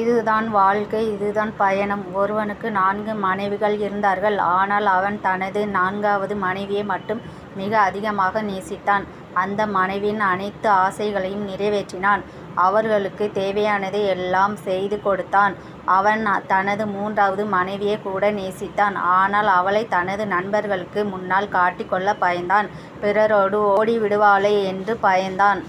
இதுதான் வாழ்க்கை இதுதான் பயணம். ஒருவனுக்கு நான்கு மனைவிகள் இருந்தார்கள். ஆனால் அவன் தனது நான்காவது மனைவியை மட்டும் மிக அதிகமாக நேசித்தான். அந்த மனைவியின் அனைத்து ஆசைகளையும் நிறைவேற்றினான். அவர்களுக்கு தேவையானதை எல்லாம் செய்து கொடுத்தான். அவன் தனது மூன்றாவது மனைவியை கூட நேசித்தான். ஆனால் அவளை தனது நண்பர்களுக்கு முன்னால் காட்டிக்கொள்ள பயந்தான். பிறரோடு ஓடிவிடுவாளே என்று பயந்தான்.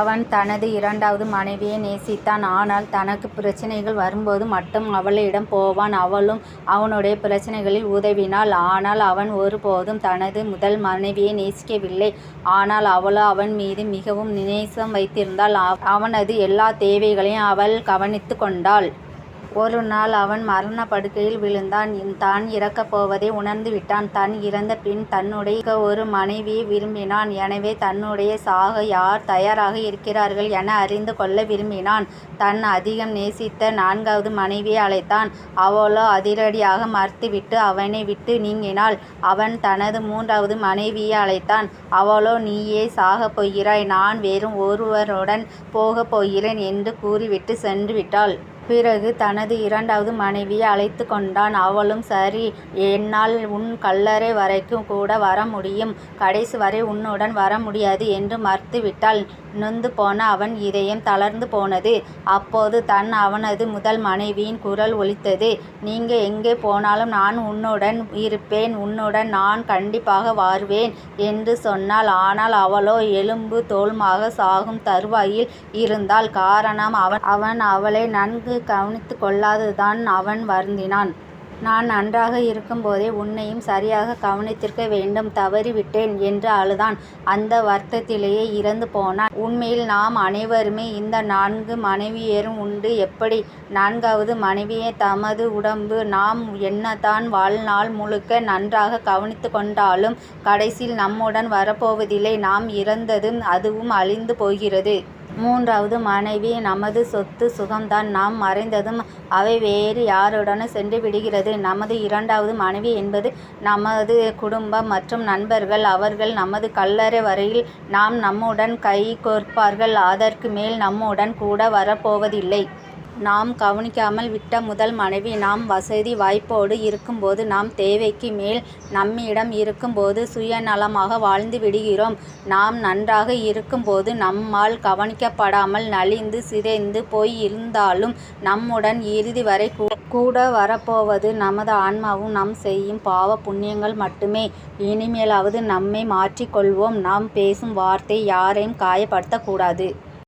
அவன் தனது இரண்டாவது மனைவியை நேசித்தான். ஆனால் தனக்கு பிரச்சினைகள் வரும்போது மட்டும் அவளிடம் போவான். அவளும் அவனுடைய பிரச்சனைகளில் உதவினாள். ஆனால் அவன் ஒருபோதும் தனது முதல் மனைவியை நேசிக்கவில்லை. ஆனால் அவளோ அவன் மீது மிகவும் நேசம் வைத்திருந்தாள். அவனது எல்லா தேவைகளையும் அவள் கவனித்து கொண்டாள். ஒரு நாள் அவன் மரணப் படுக்கையில் விழுந்தான். தான் இறக்கப் போவதை உணர்ந்துவிட்டான். தான் இறந்த பின் தன்னுடைய ஒரு மனைவியை விரும்பினான். எனவே தன்னுடைய சாக யார் தயாராக இருக்கிறார்கள் என அறிந்து கொள்ள விரும்பினான். தான் அதிகம் நேசித்த நான்காவது மனைவியை அழைத்தான். அவளோ அதிரடியாக மறுத்துவிட்டு அவனை விட்டு நீங்கினாள். அவன் தனது மூன்றாவது மனைவியை அழைத்தான். அவளோ நீயே சாகப் போகிறாய். நான் வெறும் ஒருவருடன் போகப் போகிறேன் என்று கூறிவிட்டுச் சென்றுவிட்டாள். பிறகு தனது இரண்டாவது மனைவியை அழைத்து கொண்டான். அவளும் சரி என்னால் உன் கல்லறை வரைக்கும் கூட வர முடியும். கடைசி வரை உன்னுடன் வர முடியாது என்று மறுத்துவிட்டாள். நொந்துபோன அவன் இதயம் தளர்ந்து போனது. அப்போது தன் அவனது முதல் மனைவியின் குரல் ஒலித்தது. நீங்க எங்கே போனாலும் நான் உன்னுடன் இருப்பேன். உன்னுடன் நான் கண்டிப்பாக வருவேன் என்று சொன்னாள். ஆனால் அவளோ எலும்பு தோல்மாக சாகும் தருவாயில் இருந்தாள். காரணம் அவன் அவன் அவளை நன்கு கவனித்து கொள்ளாததுதான். அவன் வருந்தினான். நான் நன்றாக இருக்கும்போதே உன்னையும் சரியாக கவனித்திருக்க வேண்டும். தவறிவிட்டேன் என்று அழுதான். அந்த வருத்தத்திலேயே இறந்து போனான். உண்மையில் நாம் அனைவருமே இந்த நான்கு மனைவியரும் உண்டு. எப்படி? நான்காவது மனைவியை தமது உடம்பு. நாம் என்னதான் வாழ்நாள் முழுக்க நன்றாக கவனித்து கொண்டாலும் கடைசியில் நம்முடன் வரப்போவதில்லை. நாம் இறந்ததும் அதுவும் அழிந்து போகிறது. மூன்றாவது மனைவி நமது சொத்து சுகம்தான். நாம் மறைந்ததும் அவை வேறு யாருடனோ சென்றுவிடுகிறது. நமது இரண்டாவது மனைவி என்பது நமது குடும்பம் மற்றும் நண்பர்கள். அவர்கள் நமது கல்லறை வரையில் நாம் நம்முடன் கை கோர்ப்பார்கள் அதற்கு மேல் நம்முடன் கூட வரப்போவதில்லை. நாம் கவனிக்காமல் விட்ட முதல் மனைவி நாம் வசதி வாய்ப்போடு இருக்கும்போது நாம் தேவைக்கு மேல் நம்மிடம் இருக்கும்போது சுயநலமாக வாழ்ந்து விடுகிறோம் நாம் நன்றாக இருக்கும்போது நம்மால் கவனிக்கப்படாமல் நலிந்து சிதைந்து போய் இருந்தாலும் நம்முடன் இறுதி வரை கூட வரப்போவது நமது ஆன்மாவும் நாம் செய்யும் பாவ புண்ணியங்கள் மட்டுமே. இனிமேலாவது நம்மை மாற்றிக் கொள்வோம். நாம் பேசும் வார்த்தை யாரையும் காயப்படுத்தக்கூடாது